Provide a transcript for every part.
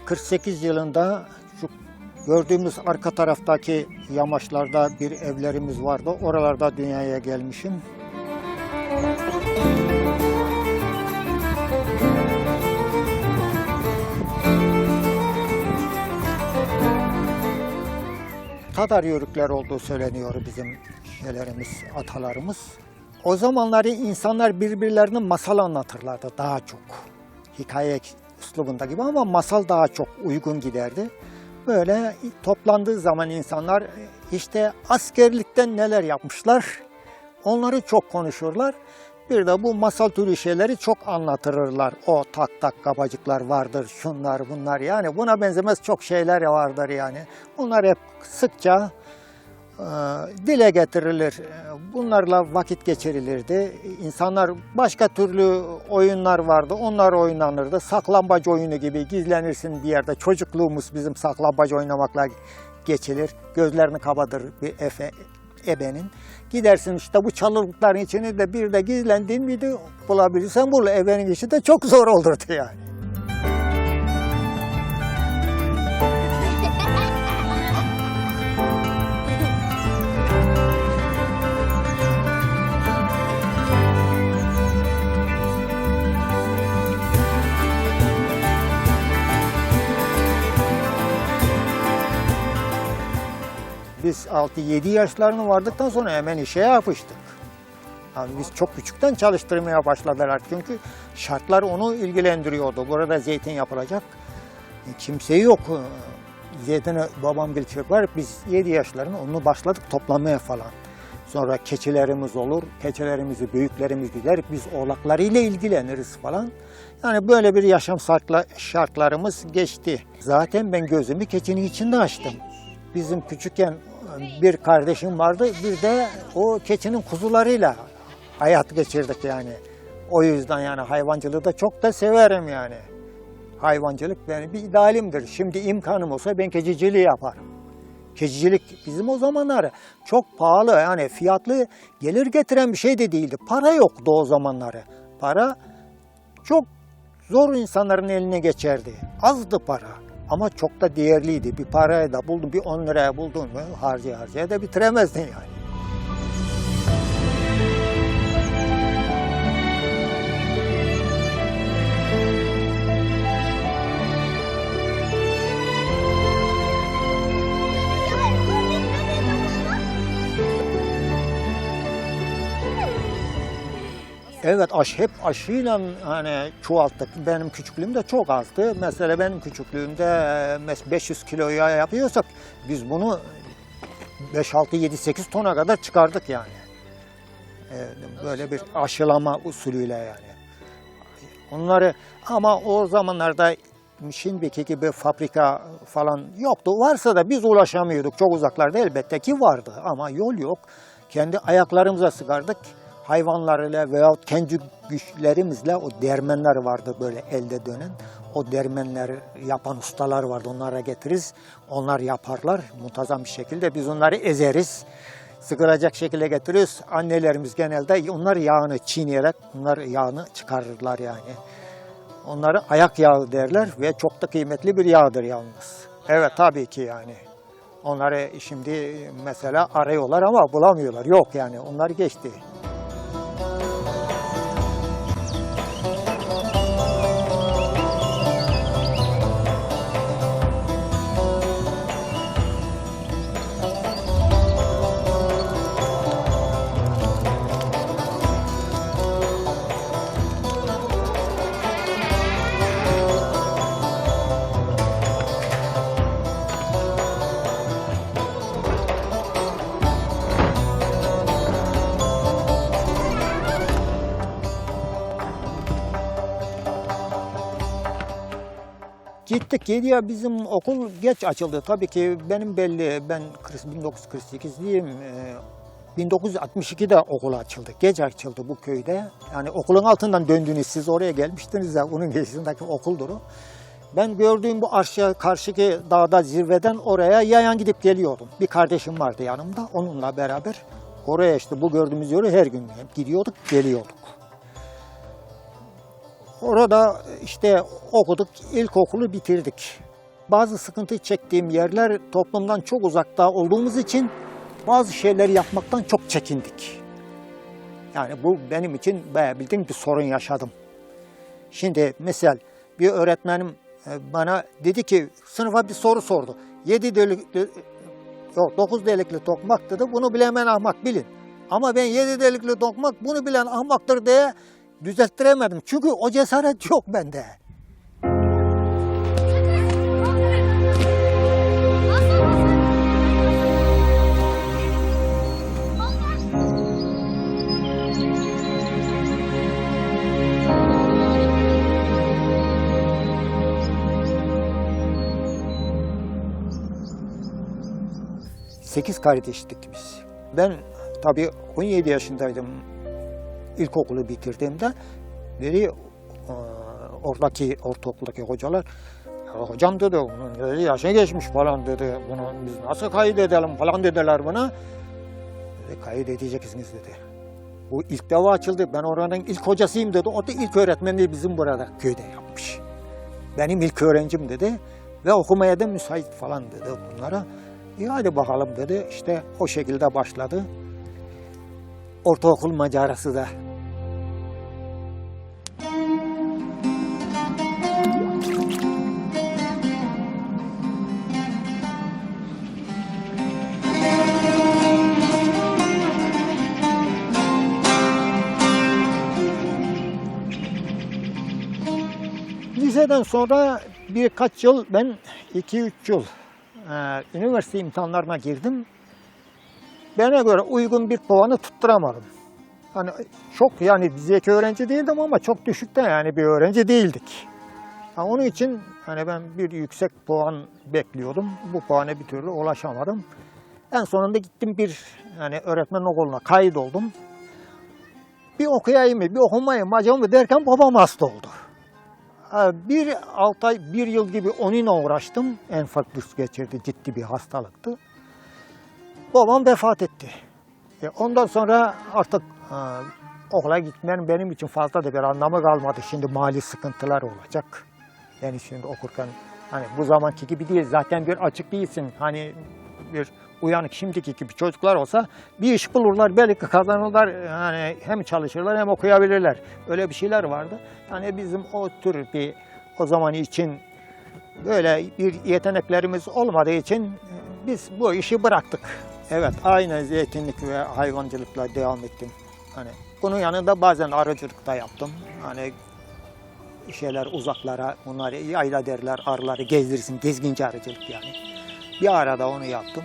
1948 yılında şu gördüğümüz arka taraftaki yamaçlarda bir evlerimiz vardı. Oralarda dünyaya gelmişim. Tatar yörükler olduğu söyleniyor bizim şeylerimiz, atalarımız. O zamanları insanlar birbirlerine masal anlatırlardı daha çok. Hikaye üslubunda gibi ama masal daha çok uygun giderdi. Böyle toplandığı zaman insanlar işte askerlikten neler yapmışlar onları çok konuşurlar. Bir de bu masal türü şeyleri çok anlatırlar. O tak tak kapacıklar vardır, şunlar bunlar yani buna benzemez çok şeyler vardır yani. Bunlar hep sıkça dile getirilir. Bunlarla vakit geçirilirdi. İnsanlar başka türlü oyunlar vardı. Onlar oynanırdı. Saklambaç oyunu gibi gizlenirsin bir yerde. Çocukluğumuz bizim saklambaç oynamakla geçilir. Gözlerini kapatır bir efe, ebenin. Gidersin işte bu çalılıkların içine de bir de gizlendiğin miydi bulabilirsen bul. Ebenin işi de çok zor olurdu yani. Biz 6-7 yaşlarını vardıktan sonra hemen işe yapıştık. Yani biz çok küçükten çalıştırmaya başladılar çünkü şartlar onu ilgilendiriyordu. Burada zeytin yapılacak. E, Kimse yok. Zeytini babam var. Biz 7 yaşlarında onu başladık toplamaya falan. Sonra keçilerimiz olur. Keçilerimizi büyüklerimiz gider. Biz oğlaklarıyla ilgileniriz falan. Yani böyle bir yaşam şartla- şartlarımız geçti. Zaten ben gözümü keçinin içinde açtım. Bizim küçükken bir kardeşim vardı. Bir de o keçinin kuzularıyla hayat geçirdik yani. O yüzden yani hayvancılığı da çok da severim yani. Hayvancılık benim bir idealimdir. Şimdi imkanım olsa ben keçiciliği yaparım. Keçicilik bizim o zamanlar çok pahalı yani fiyatlı gelir getiren bir şey de değildi. Para yoktu o zamanları. Para çok zor insanların eline geçerdi. Azdı para ama çok da değerliydi. Bir parayı da buldun, bir 10 liraya buldun mu harcaya harcaya da bitiremezdin yani. Evet aş hep aşıyla hani çoğalttık. Benim küçüklüğümde çok azdı. Mesela benim küçüklüğümde e, mes- 500 kiloya yapıyorsak biz bunu 5 6 7 8 tona kadar çıkardık yani. E, Böyle bir aşılama usulüyle yani. Onları ama o zamanlarda şimdiki gibi fabrika falan yoktu. Varsa da biz ulaşamıyorduk. Çok uzaklarda elbette ki vardı ama yol yok. Kendi ayaklarımıza sıkardık. Hayvanlarıyla veyahut kendi güçlerimizle o dermenler vardı böyle elde dönen. O dermenleri yapan ustalar vardı. Onlara getiririz. Onlar yaparlar muntazam bir şekilde. Biz onları ezeriz. Sıkılacak şekilde getiriyoruz. Annelerimiz genelde onlar yağını çiğneyerek onlar yağını çıkarırlar yani. Onları ayak yağı derler ve çok da kıymetli bir yağdır yalnız. Evet tabii ki yani. Onları şimdi mesela arıyorlar ama bulamıyorlar. Yok yani onlar geçti. Gittik Gediye bizim okul geç açıldı. Tabii ki benim belli ben 1948'liyim. Ee, 1962'de okul açıldı. Geç açıldı bu köyde. Yani okulun altından döndünüz siz oraya gelmiştiniz ya onun geçişindeki okuldur o. Ben gördüğüm bu aşağı karşıki dağda zirveden oraya yayan gidip geliyordum. Bir kardeşim vardı yanımda onunla beraber. Oraya işte bu gördüğümüz yolu her gün gidiyorduk geliyorduk. Orada işte okuduk, ilkokulu bitirdik. Bazı sıkıntı çektiğim yerler toplumdan çok uzakta olduğumuz için bazı şeyleri yapmaktan çok çekindik. Yani bu benim için bayağı bildiğin bir sorun yaşadım. Şimdi mesela bir öğretmenim e, bana dedi ki sınıfa bir soru sordu. 7 delikli yok 9 delikli tokmak dedi. Bunu bilemeyen ahmak bilin. Ama ben 7 delikli tokmak bunu bilen ahmaktır diye düzelttiremedim. Çünkü o cesaret yok bende. Sekiz kardeştik biz. Ben tabii 17 yaşındaydım ilkokulu bitirdiğimde. Dedi oradaki ortaokuldaki hocalar "Ya hocam dedi bunun dedi, yaşı geçmiş falan dedi. Bunu biz nasıl kaydedelim falan dediler bana. Dedi, kaydedeceksiniz dedi. Bu ilk defa açıldı. Ben oranın ilk hocasıyım dedi. O da ilk öğretmenliği bizim burada köyde yapmış. Benim ilk öğrencim dedi. Ve okumaya da müsait falan dedi bunlara. İyi hadi bakalım dedi. İşte o şekilde başladı. Ortaokul macerası da. Liseden sonra birkaç yıl ben 2-3 yıl e, üniversite imtihanlarına girdim. Bana göre uygun bir puanı tutturamadım. Hani çok yani zeki öğrenci değildim ama çok düşükte yani bir öğrenci değildik. Ha, onun için hani ben bir yüksek puan bekliyordum. Bu puana bir türlü ulaşamadım. En sonunda gittim bir yani öğretmen okuluna kayıt oldum. Bir okuyayım mı, bir okumayayım mı acaba mı derken babam hasta oldu. Bir altı ay, bir yıl gibi onunla uğraştım. Enfarktüs geçirdi, ciddi bir hastalıktı. Babam vefat etti. E, ondan sonra artık e, okula gitmenin benim için fazla da bir anlamı kalmadı. Şimdi mali sıkıntılar olacak. Yani şimdi okurken hani bu zamanki gibi değil. Zaten bir açık değilsin. Hani bir uyanık şimdiki gibi çocuklar olsa bir iş bulurlar, belki kazanırlar. Yani hem çalışırlar hem okuyabilirler. Öyle bir şeyler vardı. Yani bizim o tür bir o zaman için böyle bir yeteneklerimiz olmadığı için biz bu işi bıraktık. Evet, aynı zeytinlik ve hayvancılıkla devam ettim. Hani bunun yanında bazen arıcılık da yaptım. Hani şeyler uzaklara, bunları yayla derler, arıları gezdirsin, gezginci arıcılık yani. Bir arada onu yaptım.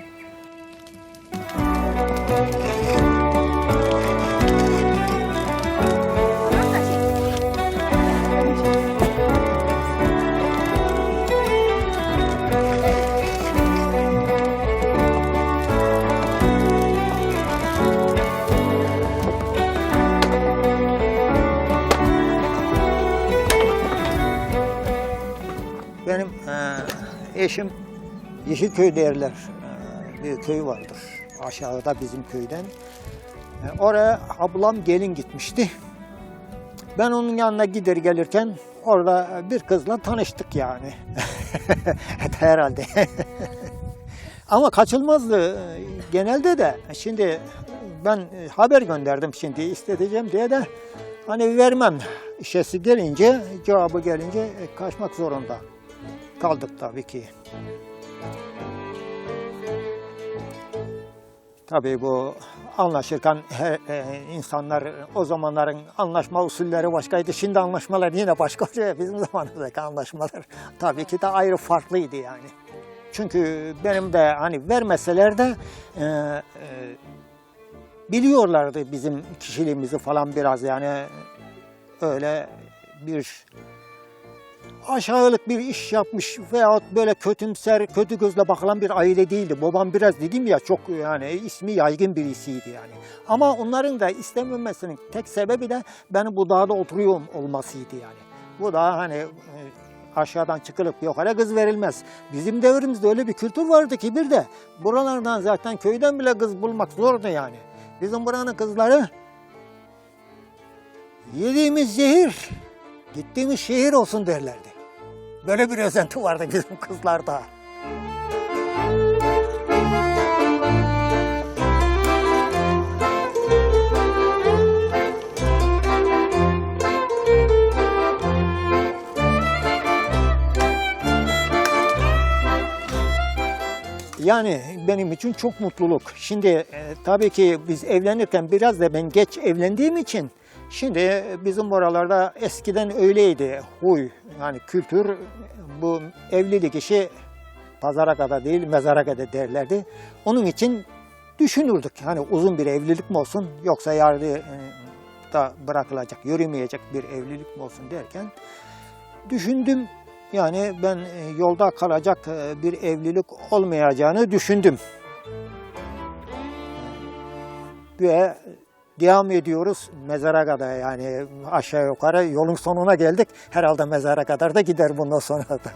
Eşim Yeşilköy derler. Eee, bir köy vardır aşağıda bizim köyden. E, oraya ablam gelin gitmişti. Ben onun yanına gider gelirken orada bir kızla tanıştık yani. Herhalde. Ama kaçılmazdı e, genelde de. Şimdi ben e, haber gönderdim şimdi isteyeceğim diye de hani vermem. İşesi gelince, cevabı gelince e, kaçmak zorunda kaldık tabii ki. Tabii bu anlaşırken he- e, insanlar o zamanların anlaşma usulleri başkaydı. Şimdi anlaşmalar yine başka. Bizim zamanımızdaki anlaşmalar tabii ki de ayrı farklıydı yani. Çünkü benim de hani vermeseler de e, e, biliyorlardı bizim kişiliğimizi falan biraz yani öyle bir aşağılık bir iş yapmış veyahut böyle kötümser, kötü gözle bakılan bir aile değildi. Babam biraz dedim ya çok yani ismi yaygın birisiydi yani. Ama onların da istememesinin tek sebebi de benim bu dağda oturuyorum olmasıydı yani. Bu dağ hani e, aşağıdan çıkılıp yukarı kız verilmez. Bizim devrimizde öyle bir kültür vardı ki bir de buralardan zaten köyden bile kız bulmak zordu yani. Bizim buranın kızları yediğimiz zehir Gittiğimiz şehir olsun derlerdi. Böyle bir özenti vardı bizim kızlarda. Yani benim için çok mutluluk. Şimdi e, tabii ki biz evlenirken biraz da ben geç evlendiğim için şimdi bizim oralarda eskiden öyleydi huy yani kültür bu evlilik işi pazara kadar değil mezara kadar derlerdi. Onun için düşünürdük hani uzun bir evlilik mi olsun yoksa yarı da bırakılacak, yürümeyecek bir evlilik mi olsun derken düşündüm. Yani ben e, yolda kalacak e, bir evlilik olmayacağını düşündüm. Ve devam ediyoruz mezara kadar yani aşağı yukarı yolun sonuna geldik. Herhalde mezara kadar da gider bundan sonra da.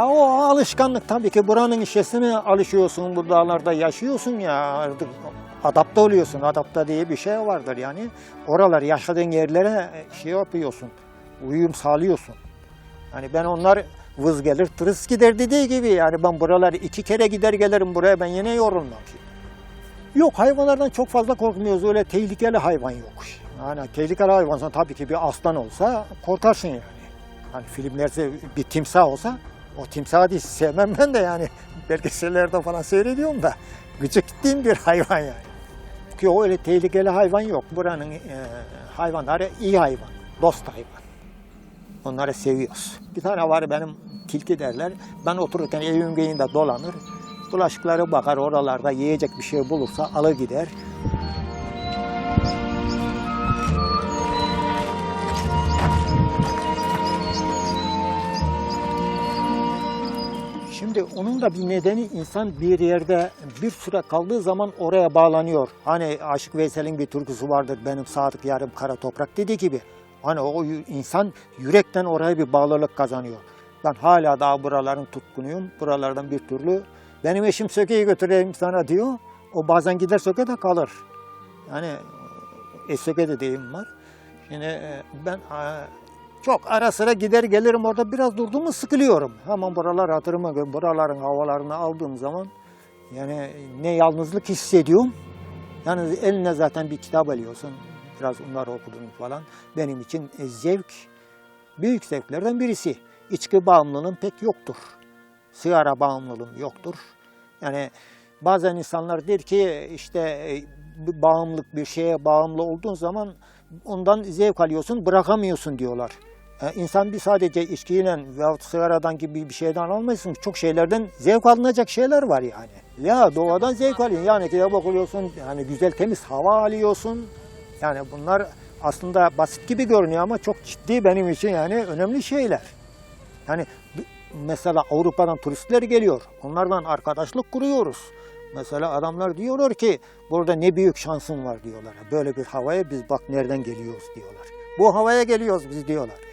Ya o alışkanlık tabii ki buranın işesine alışıyorsun, bu dağlarda yaşıyorsun ya artık adapte oluyorsun. Adapte diye bir şey vardır yani. Oralar yaşadığın yerlere şey yapıyorsun, uyum sağlıyorsun. Hani ben onlar vız gelir tırıs gider dediği gibi yani ben buraları iki kere gider gelirim buraya ben yine yorulmam. Yok hayvanlardan çok fazla korkmuyoruz öyle tehlikeli hayvan yok. Yani tehlikeli hayvansa tabii ki bir aslan olsa korkarsın yani. Hani filmlerde bir timsah olsa o timsahı değil sevmem ben de yani belgesellerde falan seyrediyorum da gıcık gittiğim bir hayvan yani. Ki o öyle tehlikeli hayvan yok. Buranın e, hayvanları iyi hayvan, dost hayvan. Onları seviyoruz. Bir tane var benim tilki derler. Ben otururken evin göğünde dolanır. Bulaşıklara bakar oralarda yiyecek bir şey bulursa alır gider. Şimdi onun da bir nedeni insan bir yerde bir süre kaldığı zaman oraya bağlanıyor. Hani Aşık Veysel'in bir türküsü vardır benim sadık yarım kara toprak dediği gibi. Hani o insan yürekten oraya bir bağlılık kazanıyor. Ben hala daha buraların tutkunuyum. Buralardan bir türlü benim eşim Söke'yi götüreyim sana diyor. O bazen gider Söke'de kalır. Yani e, Söke'de deyim var. Şimdi e, ben çok ara sıra gider gelirim orada biraz durduğumu sıkılıyorum. Hemen buralar hatırıma gö- buraların havalarını aldığım zaman yani ne yalnızlık hissediyorum. Yani eline zaten bir kitap alıyorsun. Biraz onları okudun falan. Benim için e, zevk büyük zevklerden birisi. İçki bağımlılığım pek yoktur. Sigara bağımlılığım yoktur. Yani bazen insanlar der ki işte e, bağımlılık bir şeye bağımlı olduğun zaman ondan zevk alıyorsun, bırakamıyorsun diyorlar. E, İnsan bir sadece içkiyle veyahut sigaradan gibi bir şeyden almıyorsun. Çok şeylerden zevk alınacak şeyler var yani. Ya doğadan zevk alıyorsun. Yani kitap okuyorsun, yani güzel temiz hava alıyorsun. Yani bunlar aslında basit gibi görünüyor ama çok ciddi benim için yani önemli şeyler. Yani mesela Avrupa'dan turistler geliyor. Onlardan arkadaşlık kuruyoruz. Mesela adamlar diyorlar ki burada ne büyük şansın var diyorlar. Böyle bir havaya biz bak nereden geliyoruz diyorlar. Bu havaya geliyoruz biz diyorlar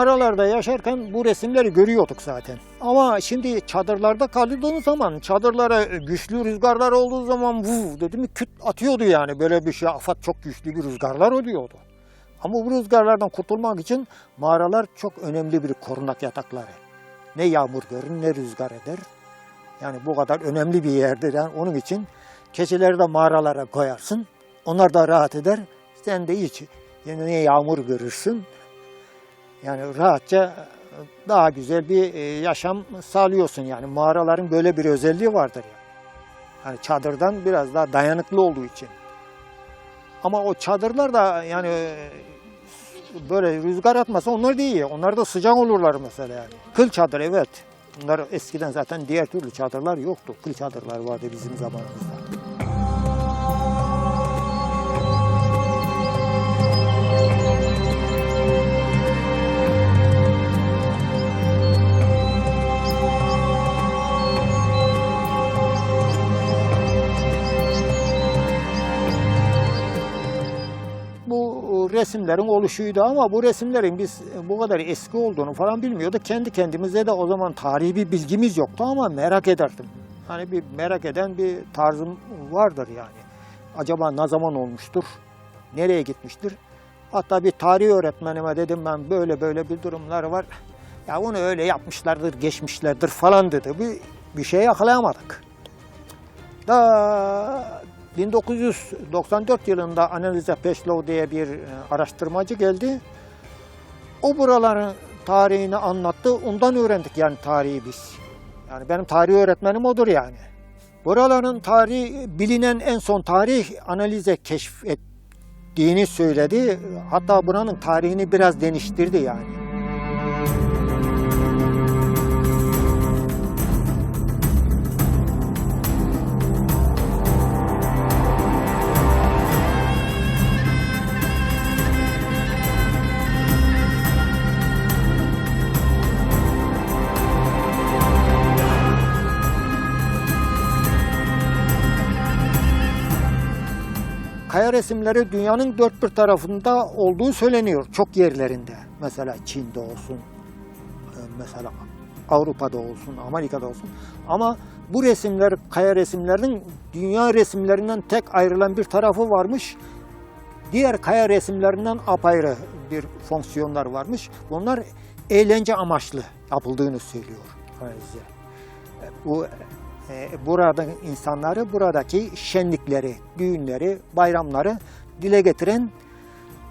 mağaralarda yaşarken bu resimleri görüyorduk zaten. Ama şimdi çadırlarda kaldığımız zaman, çadırlara güçlü rüzgarlar olduğu zaman vuv dedi mi küt atıyordu yani. Böyle bir şey afat çok güçlü bir rüzgarlar oluyordu. Ama bu rüzgarlardan kurtulmak için mağaralar çok önemli bir korunak yatakları. Ne yağmur görür ne rüzgar eder. Yani bu kadar önemli bir yerdir. Yani onun için keçileri de mağaralara koyarsın. Onlar da rahat eder. Sen de hiç yani ne yağmur görürsün yani rahatça daha güzel bir e, yaşam sağlıyorsun yani. Mağaraların böyle bir özelliği vardır yani. Yani çadırdan biraz daha dayanıklı olduğu için. Ama o çadırlar da yani e, böyle rüzgar atmasa onlar da iyi. Onlar da sıcak olurlar mesela yani. Kıl çadır evet. Bunlar eskiden zaten diğer türlü çadırlar yoktu. Kıl çadırlar vardı bizim zamanımızda. Resimlerin oluşuydu ama bu resimlerin biz bu kadar eski olduğunu falan bilmiyorduk. Kendi kendimize de o zaman tarihi bir bilgimiz yoktu ama merak ederdim. Hani bir merak eden bir tarzım vardır yani. Acaba ne zaman olmuştur? Nereye gitmiştir? Hatta bir tarih öğretmenime dedim ben böyle böyle bir durumlar var. Ya onu öyle yapmışlardır, geçmişlerdir falan dedi. Bir, bir şey yakalayamadık. Da 1994 yılında Analize Peşlov diye bir e, araştırmacı geldi. O buraların tarihini anlattı. Ondan öğrendik yani tarihi biz. Yani benim tarih öğretmenim odur yani. Buraların tarihi bilinen en son tarih analize keşfettiğini söyledi. Hatta buranın tarihini biraz deniştirdi yani. Resimleri dünyanın dört bir tarafında olduğu söyleniyor. Çok yerlerinde. Mesela Çin'de olsun, e, mesela Avrupa'da olsun, Amerika'da olsun. Ama bu resimler, kaya resimlerinin dünya resimlerinden tek ayrılan bir tarafı varmış. Diğer kaya resimlerinden apayrı bir fonksiyonlar varmış. Bunlar eğlence amaçlı yapıldığını söylüyor. Analizler. Bu e, burada insanları buradaki şenlikleri, düğünleri, bayramları dile getiren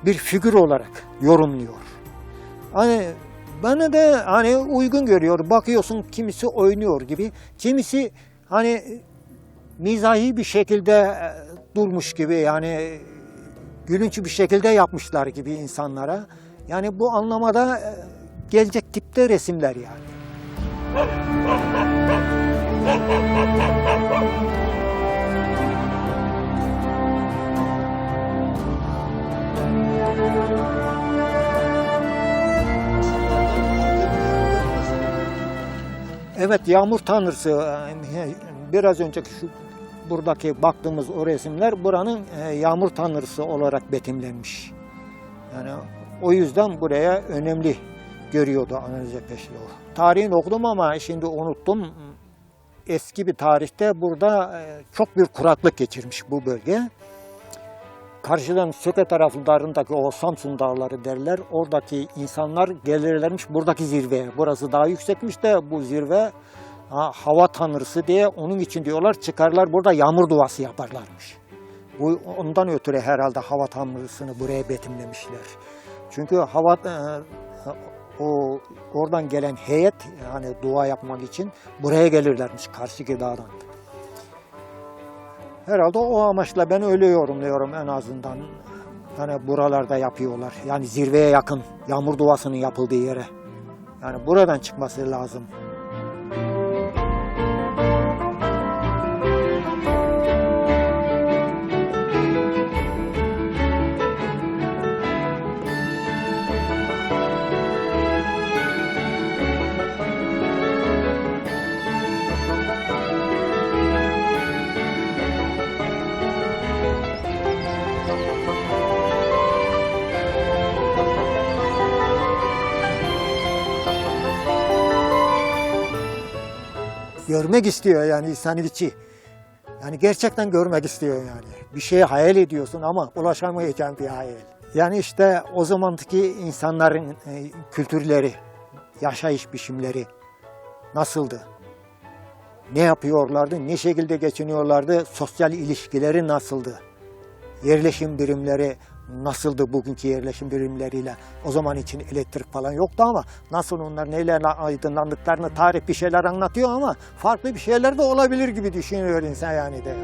bir figür olarak yorumluyor. Hani bana da hani uygun görüyor. Bakıyorsun kimisi oynuyor gibi, kimisi hani mizahi bir şekilde e, durmuş gibi yani gülünç bir şekilde yapmışlar gibi insanlara. Yani bu anlamada e, gelecek tipte resimler yani. Evet yağmur tanrısı e, biraz önceki şu buradaki baktığımız o resimler buranın e, yağmur tanrısı olarak betimlenmiş. Yani o yüzden buraya önemli görüyordu Analize Peşlov. Tarihini okudum ama şimdi unuttum. Eski bir tarihte burada e, çok bir kuraklık geçirmiş bu bölge. Karşıdan Söke taraflarındaki o Samsun dağları derler. Oradaki insanlar gelirlermiş buradaki zirveye. Burası daha yüksekmiş de bu zirve ha, hava tanrısı diye onun için diyorlar çıkarlar burada yağmur duası yaparlarmış. Bu ondan ötürü herhalde hava tanrısını buraya betimlemişler. Çünkü hava e, o oradan gelen heyet yani dua yapmak için buraya gelirlermiş karşıki dağdan. Herhalde o amaçla ben öyle yorumluyorum en azından. Yani buralarda yapıyorlar. Yani zirveye yakın yağmur duasının yapıldığı yere. Yani buradan çıkması lazım. Görmek istiyor yani insanın içi. Yani gerçekten görmek istiyor yani. Bir şeye hayal ediyorsun ama ulaşamayacağın bir hayal. Yani işte o zamandaki insanların e, kültürleri, yaşayış biçimleri nasıldı? Ne yapıyorlardı, ne şekilde geçiniyorlardı, sosyal ilişkileri nasıldı? Yerleşim birimleri, nasıldı bugünkü yerleşim birimleriyle. O zaman için elektrik falan yoktu ama nasıl onlar neyle aydınlandıklarını tarih bir şeyler anlatıyor ama farklı bir şeyler de olabilir gibi düşünüyor insan yani de.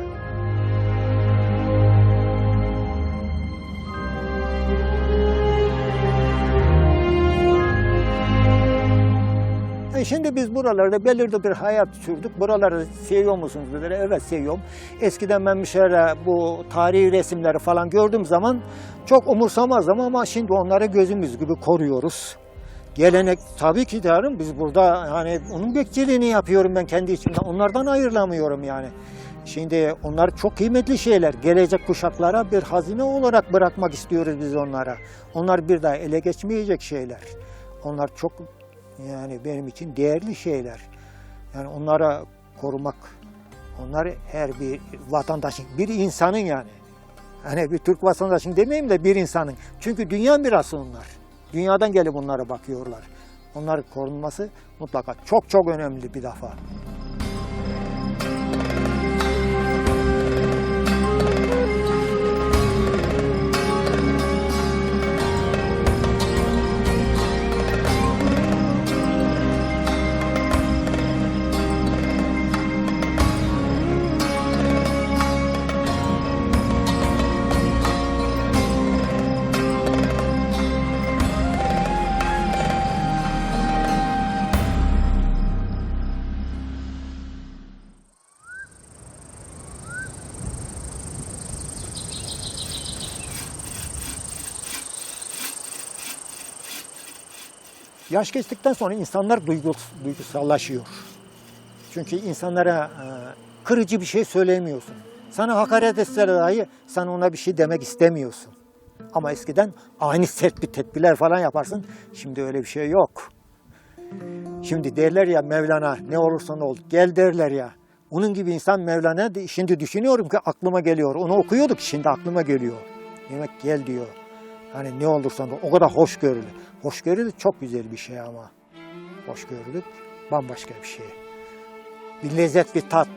Şimdi biz buralarda belirli bir hayat sürdük. Buraları seviyor musunuz dediler. Evet seviyorum. Eskiden ben bir şeyler bu tarihi resimleri falan gördüğüm zaman çok umursamazdım ama şimdi onları gözümüz gibi koruyoruz. Gelenek tabii ki derim biz burada yani onun bekçiliğini yapıyorum ben kendi içimden. Onlardan ayrılamıyorum yani. Şimdi onlar çok kıymetli şeyler. Gelecek kuşaklara bir hazine olarak bırakmak istiyoruz biz onlara. Onlar bir daha ele geçmeyecek şeyler. Onlar çok yani benim için değerli şeyler. Yani onlara korumak, onlar her bir vatandaşın, bir insanın yani. Hani bir Türk vatandaşın demeyeyim de bir insanın. Çünkü dünya mirası onlar. Dünyadan gelip onlara bakıyorlar. Onların korunması mutlaka çok çok önemli bir defa. Yaş geçtikten sonra insanlar duygus- duygusallaşıyor. Çünkü insanlara e, kırıcı bir şey söylemiyorsun. Sana hakaret etse dahi sen ona bir şey demek istemiyorsun. Ama eskiden ani sert bir tedbirler falan yaparsın. Şimdi öyle bir şey yok. Şimdi derler ya Mevlana ne olursa ne ol gel derler ya. Onun gibi insan Mevlana şimdi düşünüyorum ki aklıma geliyor. Onu okuyorduk şimdi aklıma geliyor. Demek gel diyor. Hani ne olursa da o kadar hoşgörülü. Hoşgörülü çok güzel bir şey ama. Hoşgörülü bambaşka bir şey. Bir lezzet, bir tat.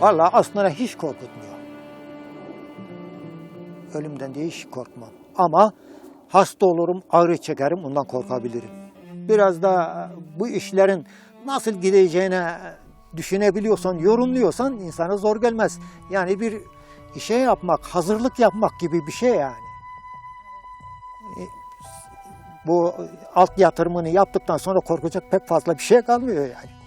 Vallahi aslında hiç korkutmuyor. Ölümden de hiç korkmam. Ama hasta olurum, ağrı çekerim, ondan korkabilirim. Biraz da bu işlerin nasıl gideceğine düşünebiliyorsan, yorumluyorsan insana zor gelmez. Yani bir işe yapmak, hazırlık yapmak gibi bir şey yani. E, Bu alt yatırımını yaptıktan sonra korkacak pek fazla bir şey kalmıyor yani.